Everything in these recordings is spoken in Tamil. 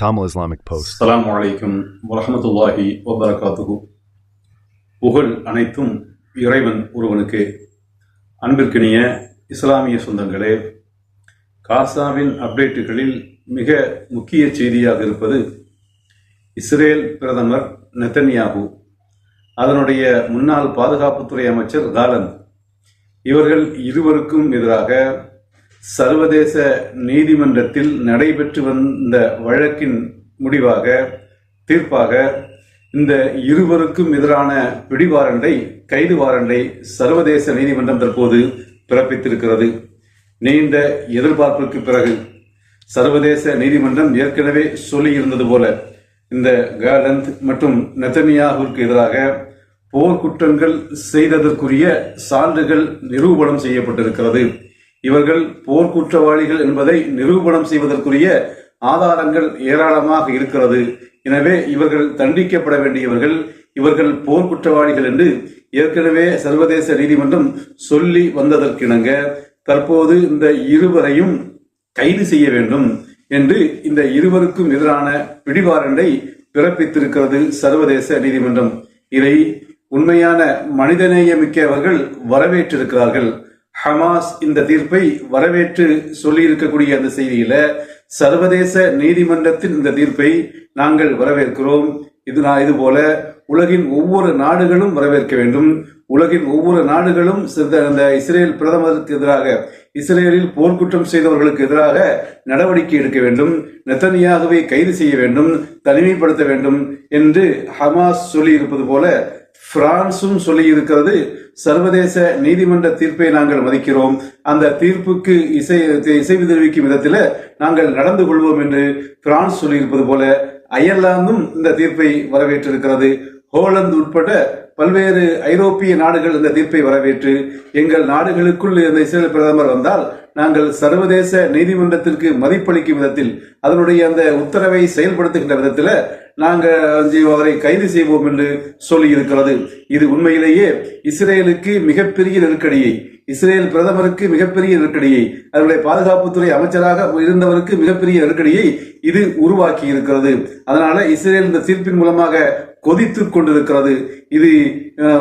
Tamil Islamic Post. அஸ்ஸலாமு அலைக்கும் வரஹ்மத்துல்லாஹி வபரகாத்துஹு புகழ் அனைத்தும் இறைவன் ஒருவனுக்கு. அன்பிற்கினிய இஸ்லாமிய சொந்தங்களே காசாவின் அப்டேட்டுகளில் மிக முக்கிய செய்தியாக இருப்பது இஸ்ரேல் பிரதமர் நெத்தன்யாகு அதனுடைய முன்னாள் பாதுகாப்புத்துறை அமைச்சர் காலன் இவர்கள் இருவருக்கும் எதிராக சர்வதேச நீதிமன்றத்தில் நடைபெற்று வந்த வழக்கின் முடிவாக தீர்ப்பாக இந்த இருவருக்கும் எதிரான பிடிவாரண்டை கைது வாரண்டை சர்வதேச நீதிமன்றம் தற்போது பிறப்பித்திருக்கிறது. நீண்ட எதிர்பார்ப்புக்கு பிறகு சர்வதேச நீதிமன்றம் ஏற்கனவே சொல்லியிருந்தது போல இந்த காலந்த் மற்றும் நெத்தனியாவிற்கு எதிராக போர்க்குற்றங்கள் செய்ததற்குரிய சான்றுகள் நிரூபணம் செய்யப்பட்டிருக்கிறது. இவர்கள் போர்க்குற்றவாளிகள் என்பதை நிரூபணம் செய்வதற்குரிய ஆதாரங்கள் ஏராளமாக இருக்கிறது. எனவே இவர்கள் தண்டிக்கப்பட வேண்டியவர்கள் இவர்கள் போர்க்குற்றவாளிகள் என்று ஏற்கனவே சர்வதேச நீதிமன்றம் சொல்லி வந்ததற்கிணங்க தற்போது இந்த இருவரையும் கைது செய்ய வேண்டும் என்று இந்த இருவருக்கும் எதிரான பிடிவாரண்டை பிறப்பித்திருக்கிறது சர்வதேச நீதிமன்றம். இதை உண்மையான மனிதநேயமிக்கவர்கள் வரவேற்றிருக்கிறார்கள். ஹமாஸ் இந்த தீர்ப்பை வரவேற்று சொல்லியிருக்கக்கூடிய அந்த செய்தியில சர்வதேச நீதிமன்றத்தின் இந்த தீர்ப்பை நாங்கள் வரவேற்கிறோம். இது நான் இது போல உலகின் ஒவ்வொரு நாடுகளும் வரவேற்க வேண்டும். உலகின் ஒவ்வொரு நாடுகளும் சித்த- இஸ்ரேல் பிரதமருக்கு எதிராக இஸ்ரேலில் போர்க்குற்றம் செய்தவர்களுக்கு எதிராக நடவடிக்கை எடுக்க வேண்டும். நெத்தனியாகவே கைது செய்ய வேண்டும் தனிமைப்படுத்த வேண்டும் என்று ஹமாஸ் சொல்லியிருப்பது போல பிரான்சும் சொல்லி இருக்கிறது சர்வதேச நீதிமன்ற தீர்ப்பை நாங்கள் மதிக்கிறோம். அந்த தீர்ப்புக்கு இசை இசைவு தெரிவிக்கும் விதத்தில் நாங்கள் நடந்து கொள்வோம் என்று பிரான்ஸ் சொல்லியிருப்பது போல அயர்லாந்தும் இந்த தீர்ப்பை வரவேற்றிருக்கிறது. ஹோலந்து உட்பட பல்வேறு ஐரோப்பிய நாடுகள் இந்த தீர்ப்பை வரவேற்று எங்கள் நாடுகளுக்குள் இந்த இஸ்ரேல் பிரதமர் வந்தால் நாங்கள் சர்வதேச நீதிமன்றத்திற்கு மதிப்பளிக்கும் விதத்தில் அதனுடைய அந்த உத்தரவை செயல்படுத்துகின்ற விதத்தில் நாங்கள் வந்து அவரை கைது செய்வோம் என்று சொல்லியிருக்கிறது. இது உண்மையிலேயே இஸ்ரேலுக்கு மிகப்பெரிய நெருக்கடியை இஸ்ரேல் பிரதமருக்கு மிகப்பெரிய நெருக்கடியை அவருடைய பாதுகாப்புத்துறை அமைச்சராக இருந்தவருக்கு மிகப்பெரிய நெருக்கடியை இது உருவாக்கி இருக்கிறது அதனால இஸ்ரேல் இந்த தீர்ப்பின் மூலமாக கொதித்து கொண்டிருக்கிறது. இது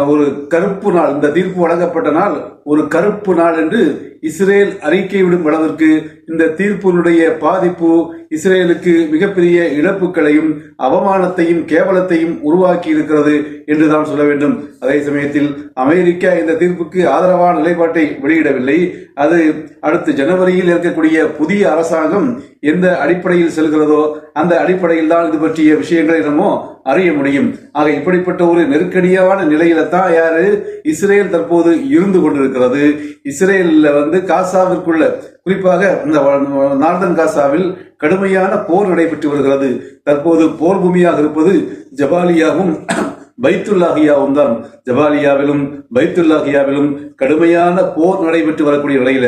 ஒரு கருப்பு நாள் இந்த தீர்ப்பு வழங்கப்பட்ட நாள் ஒரு கருப்பு நாள் என்று இஸ்ரேல் அறிக்கை விடும் அளவிற்கு இந்த தீர்ப்பினுடைய பாதிப்பு இஸ்ரேலுக்கு மிகப்பெரிய இழப்புகளையும் அவமானத்தையும் கேவலத்தையும் உருவாக்கி இருக்கிறது என்று தான் சொல்ல வேண்டும். அதே சமயத்தில் அமெரிக்கா இந்த தீர்ப்புக்கு ஆதரவான நிலைப்பாட்டை வெளியிடவில்லை. அது அடுத்து ஜனவரியில் இருக்கக்கூடிய புதிய அரசாங்கம் எந்த அடிப்படையில் செல்கிறதோ அந்த அடிப்படையில் தான் இது பற்றிய விஷயங்களை நம்ம அறிய முடியும். ஆக இப்படிப்பட்ட ஒரு நெருக்கடியான நிலையில தான் யாரு இஸ்ரேல் தற்போது இருந்து கொண்டிருக்கிறது இஸ்ரேல்ல வந்து காசாவிற்குள்ள குறிப்பாக இந்த நார்தன் காசாவில் கடுமையான போர் நடைபெற்று வருகிறது. தற்போது போர் பூமியாக இருப்பது ஜபாலியாவும் பைத்துல்லாஹியாவும் தான். ஜபாலியாவிலும் பைத்துல்லாஹியாவிலும் கடுமையான போர் நடைபெற்று வரக்கூடிய நிலையில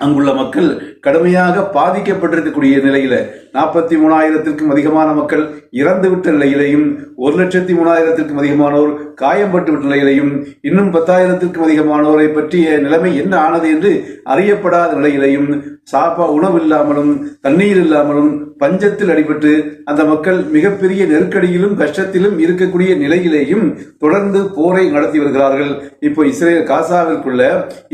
அங்குள்ள மக்கள் கடுமையாக பாதிக்கப்பட்டிருக்கக்கூடிய நிலையில நாற்பத்தி மூணாயிரத்திற்கும் அதிகமான மக்கள் இறந்துவிட்ட நிலையிலையும் ஒரு லட்சத்தி மூணாயிரத்திற்கும் அதிகமானோர் காயம்பட்டு விட்ட நிலையிலையும் இன்னும் பத்தாயிரத்திற்கும் அதிகமானோரை பற்றிய நிலைமை என்ன ஆனது என்று அறியப்படாத நிலையிலையும் சாப்பா உணவு இல்லாமலும் தண்ணீர் இல்லாமலும் பஞ்சத்தில் அடிபட்டு அந்த மக்கள் மிகப்பெரிய நெருக்கடியிலும் கஷ்டத்திலும் இருக்கக்கூடிய நிலையிலேயும் தொடர்ந்து போரை நடத்தி வருகிறார்கள். இப்போ இஸ்ரேல் காசாவிற்குள்ள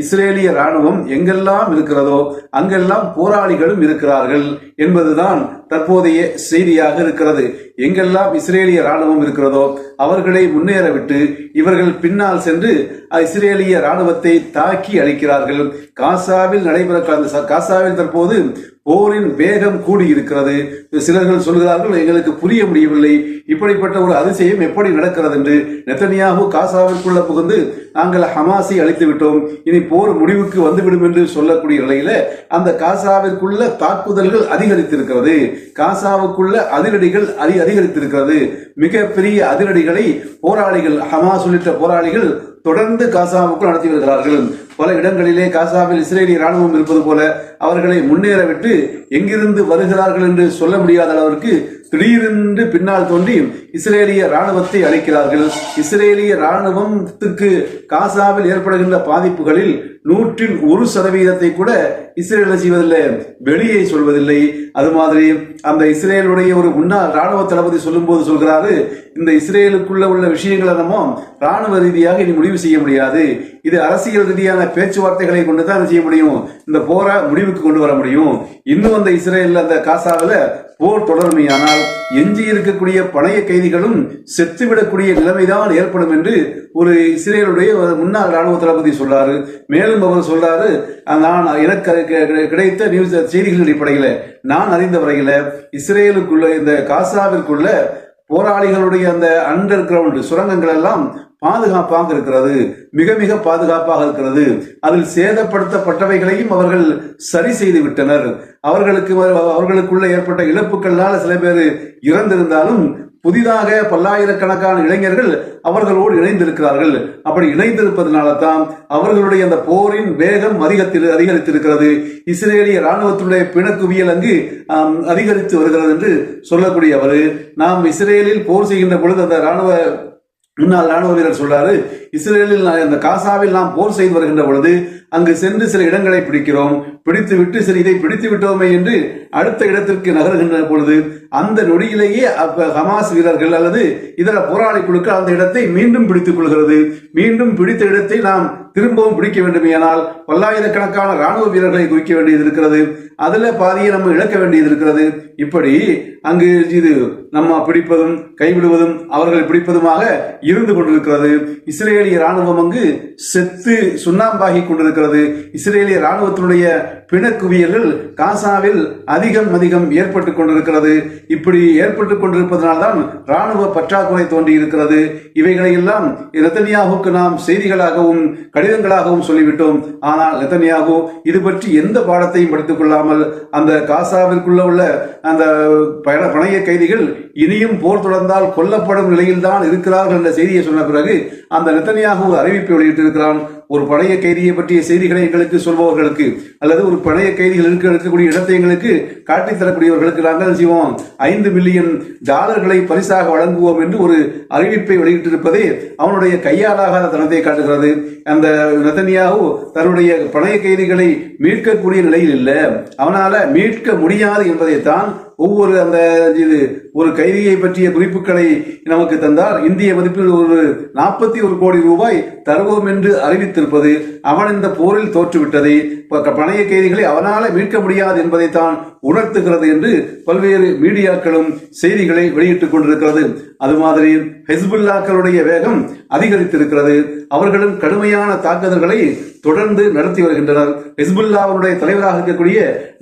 இஸ்ரேலிய ராணுவம் எங்கெல்லாம் இருக்கிறதோ அங்கெல்லாம் போராளிகளும் இருக்கிறார்கள் என்பதுதான் தற்போதைய செய்தியாக இருக்கிறது. எங்கெல்லாம் இஸ்ரேலிய ராணுவம் இருக்கிறதோ அவர்களை முன்னேற விட்டு இவர்கள் பின்னால் சென்று இஸ்ரேலிய ராணுவத்தை தாக்கி அழிக்கிறார்கள். காசாவில் நடைபெற அந்த காசாவில் தற்போது போரின் வேகம் கூடி இருக்கிறது சிலர்கள் சொல்கிறார்கள் எங்களுக்கு புரிய முடியவில்லை. இப்படிப்பட்ட ஒரு அதிசயம் எப்படி நடக்கிறது என்று நெத்தனியாகு காசாவிற்குள்ள புகுந்து நாங்கள் ஹமாஸை அழித்து விட்டோம். இனி போர் முடிவுக்கு வந்துவிடும் என்று சொல்லக்கூடிய நிலையில அந்த காசாவிற்குள்ள தாக்குதல்கள் அதிகரித்திருக்கிறது. காசாவுக்குள்ள அதிரடிகள் அதிகரித்திருக்கிறது. மிகப்பெரிய அதிரடிகளை போராளிகள் ஹமாஸ் உள்ளிட்ட போராளிகள் தொடர்ந்து காசாவுக்குள் நடத்தி வருகிறார்கள். பல இடங்களிலே காசாவில் இஸ்ரேலிய ராணுவம் இருப்பது போல அவர்களை முன்னேற விட்டு எங்கிருந்து வருகிறார்கள் என்று சொல்ல முடியாத அளவிற்கு திடீரென்று பின்னால் தோன்றி இஸ்ரேலிய ராணுவத்தை அழைக்கிறார்கள். இஸ்ரேலிய ராணுவத்துக்கு காசாவில் ஏற்படுகின்ற பாதிப்புகளில் நூற்றில் ஒரு சதவீதத்தை கூட இஸ்ரேலில் செய்வதில்லை. வெளியே சொல்வதில்லை. அது மாதிரி அந்த இஸ்ரேலுடைய ஒரு முன்னாள் ராணுவ தளபதி சொல்லும்போது சொல்கிறாரு இந்த இஸ்ரேலுக்குள்ள உள்ள விஷயங்களை நம்ம ராணுவ ரீதியாக இனி முடிவு செய்ய முடியாது. இது அரசியல் ரீதியான பேச்சுவார்த்தைகளை கொண்டு தான் செய்ய முடியும். இந்த போரை முடிவுக்கு கொண்டு வர முடியும். இன்னும் அந்த இஸ்ரேல் அந்த காசாவில் போர் தொடர்மையானால் எஞ்சி இருக்கக்கூடிய பழைய கைதிகளும் செத்துவிடக்கூடிய நிலைமைதான் ஏற்படும் என்று ஒரு இஸ்ரேலுடைய முன்னாள் ராணுவ தளபதி சொல்றாரு. மேலும் அவர் சொல்றாரு நான் எனக்கு கிடைத்த நியூஸ் செய்திகளின் அடிப்படையில் நான் அறிந்த வரையில இஸ்ரேலுக்குள்ள இந்த காசாவிற்குள்ள போராளிகளுடைய அந்த அண்டர் கிரவுண்ட் சுரங்கங்கள் எல்லாம் பாதுகாப்பாக இருக்கிறது மிக மிக பாதுகாப்பாக இருக்கிறது. அதில் சேதப்படுத்தப்பட்டவைகளையும் அவர்கள் சரி செய்து விட்டனர். அவர்களுக்கு அவர்களுக்குள்ள ஏற்பட்ட இழப்புகளால் சில பேர் இறந்திருந்தாலும் புதிதாக பல்லாயிரக்கணக்கான இளைஞர்கள் அவர்களோடு இணைந்திருக்கிறார்கள். அப்படி இணைந்திருப்பதனால தான் அவர்களுடைய அந்த போரின் வேகம் அதிகத்தில் அதிகரித்திருக்கிறது. இஸ்ரேலிய ராணுவத்தினுடைய பிணக்குவியல் அங்கு அதிகரித்து வருகிறது என்று சொல்லக்கூடிய அவர் நாம் இஸ்ரேலில் போர் செய்கின்ற பொழுது அந்த ராணுவ முன்னாள் ராணுவ வீரர் சொல்றாரு இஸ்ரேலில் அந்த காசாவில் நாம் போர் செய்து வருகின்ற பொழுது அங்கு சென்று சில இடங்களை பிடிக்கிறோம். பிடித்து விட்டு சரி இதை பிடித்து விட்டோமே என்று அடுத்த இடத்திற்கு நகருகின்ற பொழுது அந்த நொடியிலேயே ஹமாஸ் வீரர்கள் அல்லது இதர போராளி குழுக்கள் அந்த இடத்தை மீண்டும் பிடித்துக் கொள்கிறது. மீண்டும் பிடித்த இடத்தை நாம் திரும்பவும் பிடிக்க வேண்டுமேயானால் பல்லாயிரக்கணக்கான ராணுவ வீரர்களை குவிக்க வேண்டியது இருக்கிறது. அதுல பாதியை நம்ம இழக்க வேண்டியது இருக்கிறது. இப்படி அங்கு இது நம்ம பிடிப்பதும் கைவிடுவதும் அவர்களை பிடிப்பதுமாக இருந்து கொண்டிருக்கிறது. இஸ்ரேல் இஸ்ரேலிய ராணுவம் அங்கு செத்து சுண்ணாம்பாகி கொண்டிருக்கிறது. இஸ்ரேலிய ராணுவத்தினுடைய பிணக்குவியல்கள் காசாவில் அதிகம் அதிகம் ஏற்பட்டு கொண்டிருக்கிறது. இப்படி ஏற்பட்டு கொண்டிருப்பதனால்தான் ராணுவ பற்றாக்குறை தோன்றி இருக்கிறது இவைகளை நெத்தனியாகுக்கு நாம் செய்திகளாகவும் கடிதங்களாகவும் சொல்லிவிட்டோம். ஆனால் நெத்தனியாகு இது பற்றி எந்த பாடத்தையும் படித்துக் கொள்ளாமல் அந்த காசாவிற்குள்ள உள்ள அந்த பணைய கைதிகள் இனியும் போர் தொடர்ந்தால் கொல்லப்படும் நிலையில் தான் இருக்கிறார்கள் என்ற செய்தியை சொன்ன பிறகு அந்த தனித்தனியாக ஒரு அறிவிப்பை வெளியிட்டிருக்கிறான். ஒரு பழைய கைதியை பற்றிய செய்திகளை எங்களுக்கு சொல்பவர்களுக்கு அல்லது ஒரு பழைய கைதிகள் இருக்க இருக்கக்கூடிய இடத்தை எங்களுக்கு காட்டித் தரக்கூடியவர்களுக்கு நாங்கள் செய்வோம்? ஐந்து மில்லியன் டாலர்களை பரிசாக வழங்குவோம் என்று ஒரு அறிவிப்பை வெளியிட்டிருப்பதே அவனுடைய கையாலாகாத தனத்தை காட்டுகிறது. அந்த நெத்தனியாகு தன்னுடைய பழைய கைதிகளை மீட்கக்கூடிய நிலையில் இல்லை. அவனால மீட்க முடியாது என்பதைத்தான் ஒவ்வொரு அந்த இது ஒரு கைதியை பற்றிய குறிப்புகளை நமக்கு தந்தால் இந்திய மதிப்பில் ஒரு நாற்பத்தி ஒரு கோடி ரூபாய் தருவோம் என்று அறிவித்திருப்பது அவன் இந்த போரில் தோற்றுவிட்டதை ப- பணைய கைதிகளை அவனால மீட்க முடியாது என்பதைத்தான் உணர்த்துகிறது என்று பல்வேறு மீடியாக்களும் செய்திகளை வெளியிட்டுக் கொண்டிருக்கிறது. அது மாதிரி ஹெஸ்புல்லாக்களுடைய வேகம் அதிகரித்திருக்கிறது. அவர்களும் கடுமையான தாக்குதல்களை தொடர்ந்து நடத்தி வருகின்றனர். ஹெஸ்புல்லாவுடைய தலைவராக இருக்கக்கூடிய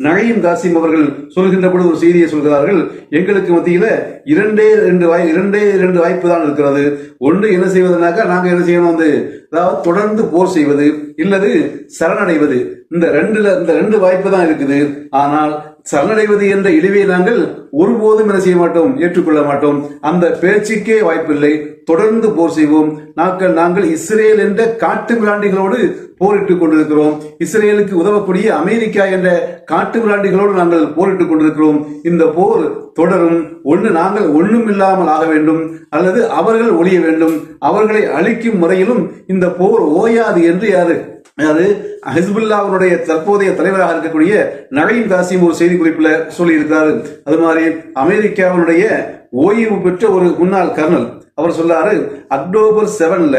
நகையும் காசிம் அவர்கள் சொல்கின்ற பொழுது ஒரு செய்தியை சொல்கிறார்கள் எங்களுக்கு மத்தியில் இரண்டே ரெண்டு வாய் இரண்டே இரண்டு வாய்ப்பு தான் இருக்கிறது. ஒன்று என்ன செய்வதுனாக்கா நாங்கள் என்ன செய்யணும் வந்து அதாவது தொடர்ந்து போர் செய்வது இல்லது சரணடைவது. இந்த ரெண்டுல இந்த ரெண்டு வாய்ப்பு தான் இருக்குது. ஆனால் சரணடைவது என்ற இழிவை நாங்கள் ஒருபோதும் என்ன செய்ய மாட்டோம் ஏற்றுக்கொள்ள மாட்டோம். அந்த பேச்சுக்கே வாய்ப்பில்லை. தொடர்ந்து போர் செய்வோம். நாங்கள் நாங்கள் இஸ்ரேல் என்ற காட்டு மிராண்டிகளோடு போரிட்டுக் கொண்டிருக்கிறோம். இஸ்ரேலுக்கு உதவக்கூடிய அமெரிக்கா என்ற காட்டு விளாண்டிகளோடு நாங்கள் போரிட்டுக் கொண்டிருக்கிறோம். இந்த போர் தொடரும். ஒன்று நாங்கள் ஒன்றும் இல்லாமல் ஆக வேண்டும். அல்லது அவர்கள் ஒழிய வேண்டும். அவர்களை அழிக்கும் முறையிலும் இந்த போர் ஓயாது என்று யாரு யாரு ஹிஸ்புல்லாவுடைய தற்போதைய தலைவராக இருக்கக்கூடிய நவீன் காசிம் ஒரு செய்தி குறிப்பில் சொல்லியிருக்கிறாரு. அது மாதிரி அமெரிக்காவினுடைய ஓய்வு பெற்ற ஒரு முன்னாள் கர்னல். அவர் சொல்லாரு அக்டோபர் செவன்ல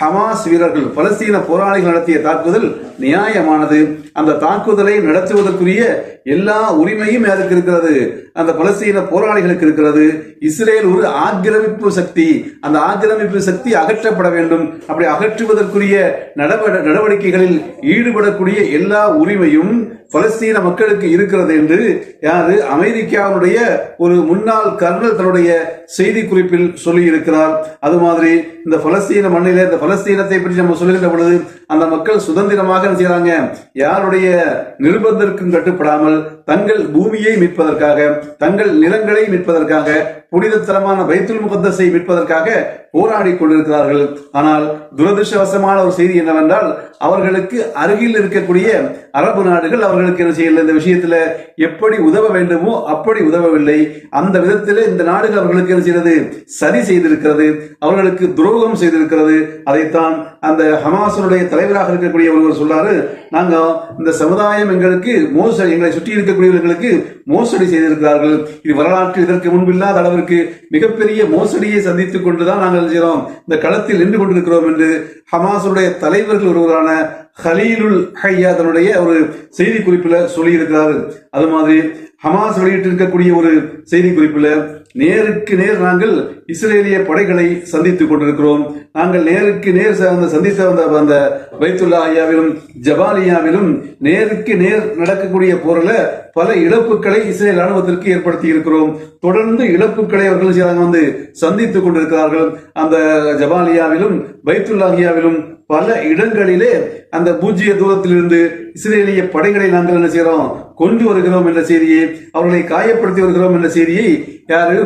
ஹமாஸ் வீரர்கள் பலஸ்தீன போராளிகள் நடத்திய தாக்குதல் நியாயமானது. அந்த தாக்குதலை நடத்துவதற்குரிய எல்லா உரிமையும் யாருக்கு இருக்கிறது? அந்த பலஸ்தீன போராளிகளுக்கு இருக்கிறது. இஸ்ரேல் ஒரு ஆக்கிரமிப்பு சக்தி. அந்த ஆக்கிரமிப்பு சக்தி அகற்றப்பட வேண்டும். அப்படி அகற்றுவதற்குரிய நடவடிக்கைகளில் ஈடுபடக்கூடிய எல்லா உரிமையும் பலஸ்தீன மக்களுக்கு இருக்கிறது என்று யாரு? அமெரிக்காவுடைய ஒரு முன்னாள் கர்னல் தன்னுடைய செய்தி குறிப்பில் சொல்லி இருக்கிறார் அது மாதிரி இந்த பலஸ்தீன மண்ணில இந்த பலஸ்தீனத்தை பற்றி நம்ம சொல்லுகின்ற பொழுது அந்த மக்கள் சுதந்திரமாக செய்யறாங்க? யாருடைய நிர்பந்தத்திற்கும் கட்டுப்படாமல் ஆனால் தங்கள் பூமியை மீட்பதற்காக தங்கள் நிலங்களை மீட்பதற்காக புனிதத்தரமான வைத்துல் முகத்தஸை மீட்பதற்காக போராடி கொண்டிருக்கிறார்கள். ஆனால் துரதிருஷ்டவசமான ஒரு செய்தி என்னவென்றால் அவர்களுக்கு அருகில் இருக்கக்கூடிய அரபு நாடுகள் அவர்களுக்கு என்ன செய்யல? இந்த விஷயத்துல எப்படி உதவ வேண்டுமோ அப்படி உதவவில்லை. அந்த விதத்தில் இந்த நாடுகள் அவர்களுக்கு என்ன செய்யறது சரி செய்திருக்கிறது. அவர்களுக்கு துரோகம் செய்திருக்கிறது. அதைத்தான் அந்த ஹமாசனுடைய தலைவராக இருக்கக்கூடிய ஒருவர் சொல்லாரு நாங்க இந்த சமுதாயம் எங்களுக்கு மோச எங்களை சுற்றி இருக்க இருக்கக்கூடியவர்களுக்கு மோசடி செய்திருக்கிறார்கள். இது வரலாற்று இதற்கு முன்பில்லாத அளவிற்கு மிகப்பெரிய மோசடியை சந்தித்துக் கொண்டுதான் நாங்கள் செய்கிறோம்? இந்த களத்தில் நின்று கொண்டிருக்கிறோம் என்று ஹமாஸுடைய தலைவர்கள் ஒருவரான ஹலீலுல் ஹையா தன்னுடைய ஒரு செய்தி குறிப்பில் சொல்லியிருக்கிறார்கள். அது மாதிரி ஹமாஸ் வெளியிட்டிருக்கக்கூடிய ஒரு செய்தி குறிப்பில் நேருக்கு நேர் நாங்கள் இஸ்ரேலிய படைகளை சந்தித்துக் கொண்டிருக்கிறோம். நாங்கள் நேருக்கு நேர் அந்த சந்தித்த வந்த அந்த பைத்துல்லா ஐயாவிலும் ஜபாலியாவிலும் நேருக்கு நேர் நடக்கக்கூடிய போரில் பல இழப்புகளை இஸ்ரேல் ராணுவத்திற்கு ஏற்படுத்தி இருக்கிறோம். தொடர்ந்து இழப்புகளை அவர்கள் வந்து சந்தித்துக் கொண்டிருக்கிறார்கள். அந்த ஜபாலியாவிலும் பைத்துல்லாஹியாவிலும் பல இடங்களிலே அந்த பூஜ்ஜிய தூரத்திலிருந்து இஸ்ரேலிய படைகளை நாங்கள் என்ன செய்கிறோம்? கொண்டு வருகிறோம் என்ற செய்தியை அவர்களை காயப்படுத்தி வருகிறோம் என்ற செய்தியை யாரு?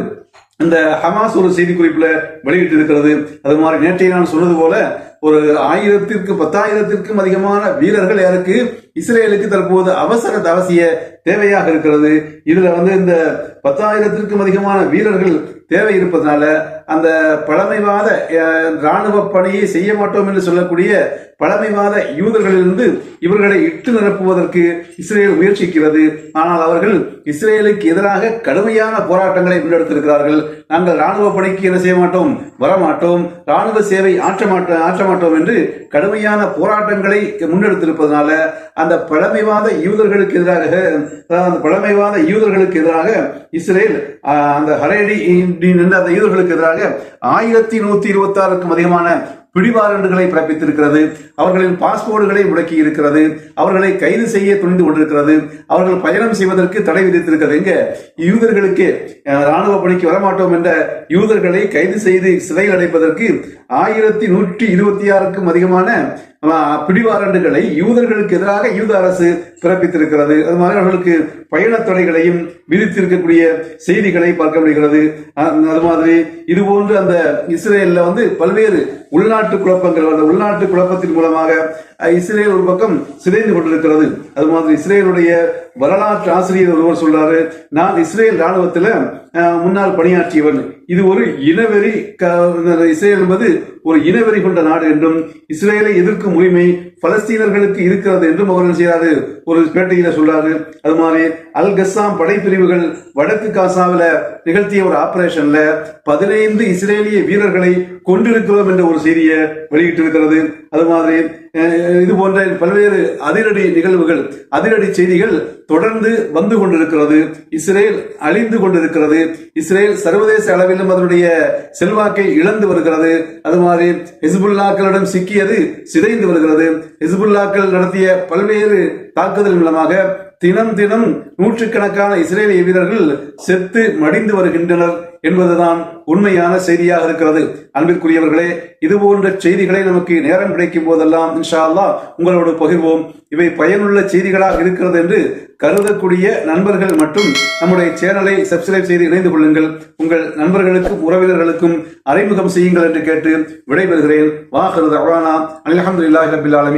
இந்த ஹமாஸ் ஒரு செய்தி குறிப்பில் வெளியிட்டு இருக்கிறது அது மாதிரி நேற்றைய நான் சொன்னது போல ஒரு ஆயிரத்திற்கு பத்தாயிரத்திற்கும் அதிகமான வீரர்கள் யாருக்கு? இஸ்ரேலுக்கு தற்போது அவசர அவசிய தேவையாக இருக்கிறது. இதுல வந்து இந்த பத்தாயிரத்திற்கும் அதிகமான வீரர்கள் தேவை இருப்பதனால அந்த பழமைவாத இராணுவ ராணுவ பணியை செய்ய மாட்டோம் என்று சொல்லக்கூடிய பழமைவாத யூதர்களிலிருந்து இவர்களை இட்டு நிரப்புவதற்கு இஸ்ரேல் முயற்சிக்கிறது. ஆனால் அவர்கள் இஸ்ரேலுக்கு எதிராக கடுமையான போராட்டங்களை முன்னெடுத்திருக்கிறார்கள். நாங்கள் ராணுவ பணிக்கு என்ன செய்ய மாட்டோம்? வரமாட்டோம். ராணுவ சேவை ஆற்ற மாட்டோம் ஆற்ற மாட்டோம் என்று கடுமையான போராட்டங்களை முன்னெடுத்திருப்பதனால அந்த பழமைவாத யூதர்களுக்கு எதிராக அந்த பழமைவாத யூதர்களுக்கு எதிராக இஸ்ரேல் அந்த ஹரேடி என்ற அந்த யூதர்களுக்கு எதிராக ஆயிரத்தி நூத்தி இருபத்தி ஆறுக்கும் அதிகமான பிடிவாரண்டுகளை பிறப்பித்திருக்கிறது. அவர்களின் பாஸ்போர்டுகளை முடக்கி இருக்கிறது. அவர்களை கைது செய்ய துணிந்து கொண்டிருக்கிறது. அவர்கள் பயணம் செய்வதற்கு தடை விதித்திருக்கிறது. எங்க? யூதர்களுக்கு ராணுவ பணிக்கு வரமாட்டோம் என்ற யூதர்களை கைது செய்து சிறையில் அடைப்பதற்கு ஆயிரத்தி நூற்றி இருபத்தி ஆறுக்கும் அதிகமான பிடிவாரண்டுகளை யூதர்களுக்கு எதிராக யூத அரசு பிறப்பித்திருக்கிறது. அது மாதிரி அவர்களுக்கு பயண தடைகளையும் விதித்திருக்கக்கூடிய செய்திகளை பார்க்க முடிகிறது அது மாதிரி இது போன்று அந்த இஸ்ரேலில் வந்து பல்வேறு உள்நாட்டு குழப்பங்கள் அந்த உள்நாட்டு குழப்பத்தின் மூலமாக இஸ்ரேல் ஒரு பக்கம் சிதைந்து கொண்டிருக்கிறது. அது மாதிரி இஸ்ரேலுடைய வரலாற்று ஆசிரியர் ஒருவர் சொல்றாரு நான் இஸ்ரேல் ராணுவத்துல முன்னால் பணியாற்றியவன். இது ஒரு இனவெறி க- இஸ்ரேல் என்பது ஒரு இனவெறி கொண்ட நாடு என்றும் இஸ்ரேலை எதிர்க்கும் உரிமை பலஸ்தீனர்களுக்கு இருக்கிறது என்றும் அவர் என்ன செய்யறாரு ஒரு பேட்டையில சொல்றாரு. அது மாதிரி அல் கஸ்ஸாம் படைப்பிரிவுகள் வடக்கு காசாவில நிகழ்த்திய ஒரு ஆபரேஷன்ல பதினைந்து இஸ்ரேலிய வீரர்களை கொண்டிருக்கிறோம் என்ற ஒரு செய்தியை வெளியிட்டிருக்கிறது. அது மாதிரி இது போன்ற பல்வேறு அதிரடி நிகழ்வுகள் அதிரடி செய்திகள் தொடர்ந்து வந்து கொண்டிருக்கிறது. இஸ்ரேல் அழிந்து கொண்டிருக்கிறது. இஸ்ரேல் சர்வதேச அளவிலும் அதனுடைய செல்வாக்கை இழந்து வருகிறது. அது மாதிரி ஹிஸ்புல்லாக்களிடம் சிக்கியது சிதைந்து வருகிறது. ஹிஸ்புல்லாக்கள் நடத்திய பல்வேறு தாக்குதல் மூலமாக தினம் தினம் நூற்றுக்கணக்கான இஸ்ரேலிய வீரர்கள் செத்து மடிந்து வருகின்றனர். என்பதுதான் உண்மையான செய்தியாக இருக்கிறது. அன்பிற்குரியவர்களே இது போன்ற செய்திகளை நமக்கு நேரம் கிடைக்கும் போதெல்லாம் இன்ஷா அல்லாஹ் உங்களோடு பகிர்வோம். இவை பயனுள்ள செய்திகளாக இருக்கிறது என்று கருதக்கூடிய நண்பர்கள் மற்றும் நம்முடைய சேனலை சப்ஸ்கிரைப் செய்து இணைந்து கொள்ளுங்கள். உங்கள் நண்பர்களுக்கும் உறவினர்களுக்கும் அறிமுகம் செய்யுங்கள் என்று கேட்டு விடைபெறுகிறேன். வாஹருது அவானா அல்ஹம்துலில்லாஹி ரபில் ஆலமி